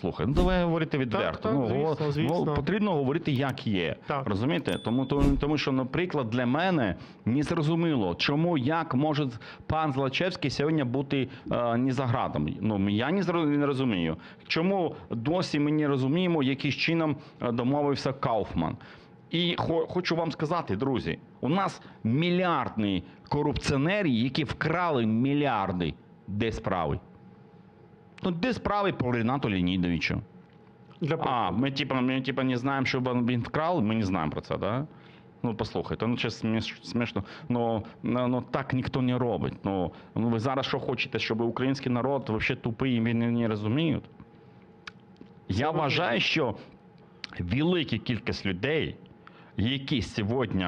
Слухай, ну давай говорити відверто. так, ну, звісно, звісно. потрібно говорити, як є. Так. Розумієте? Тому, тому, тому що, наприклад, для мене не зрозуміло, чому як може пан Злачевський сьогодні бути е, не за градом. Ну я не, не розумію. Чому досі ми не розуміємо, яким чином е, домовився Кауфман. І хо- хочу вам сказати, друзі, у нас мільярдні корупціонери, які вкрали мільярди. Де справи? Ну, де справи по Ренату Леонідовичу? Для А, ми типа, ми типа не знаємо, що він вкрав, ми не знаємо про це, да? Ну, послухайте, ну сміш- смішно. Ну, ну, ну так ніхто не робить. Ну, ну ви зараз що хочете, щоб український народ взагалі тупий і він не, не розуміють? Я вважаю, що велика кількість людей, які сьогодні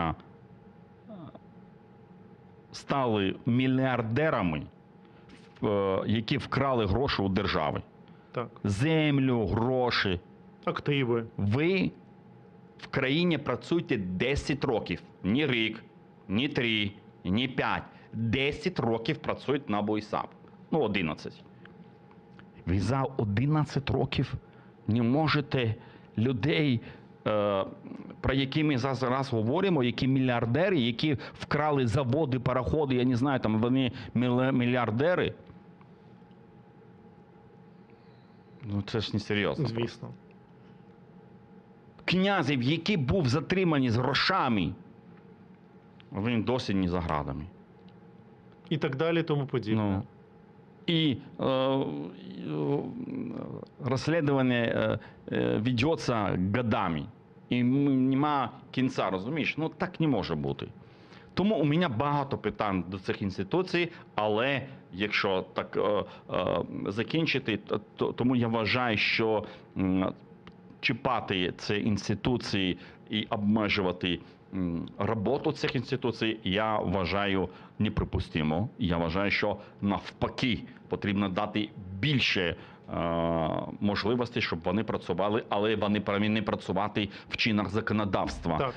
стали мільярдерами, які вкрали гроші у держави. Так. Землю, гроші. Активи. Ви в країні працюєте 10 років. Ні рік, ні 3, ні 5. 10 років працюють на БОЙСАП. Ну, 11. Ви за 11 років не можете людей, е, про які ми зараз говоримо, які мільярдери, які вкрали заводи, пароходи, я не знаю, там вони мільярдери. Ну, це ж не серйозно. Звісно. князів, який був затриманий з грошами, він досі не за градами. І так далі, тому подібне. Ну, і е, е, розслідування е, е, ведеться годами. І нема кінця, розумієш? Ну так не може бути. Тому у мене багато питань до цих інституцій, але якщо так е, е, закінчити, то, то тому я вважаю, що м, чіпати ці інституції і обмежувати роботу цих інституцій, я вважаю неприпустимо. Я вважаю, що навпаки потрібно дати більше. Е, Можливостей, щоб вони працювали, але вони повинні працювати в чинах законодавства. Так.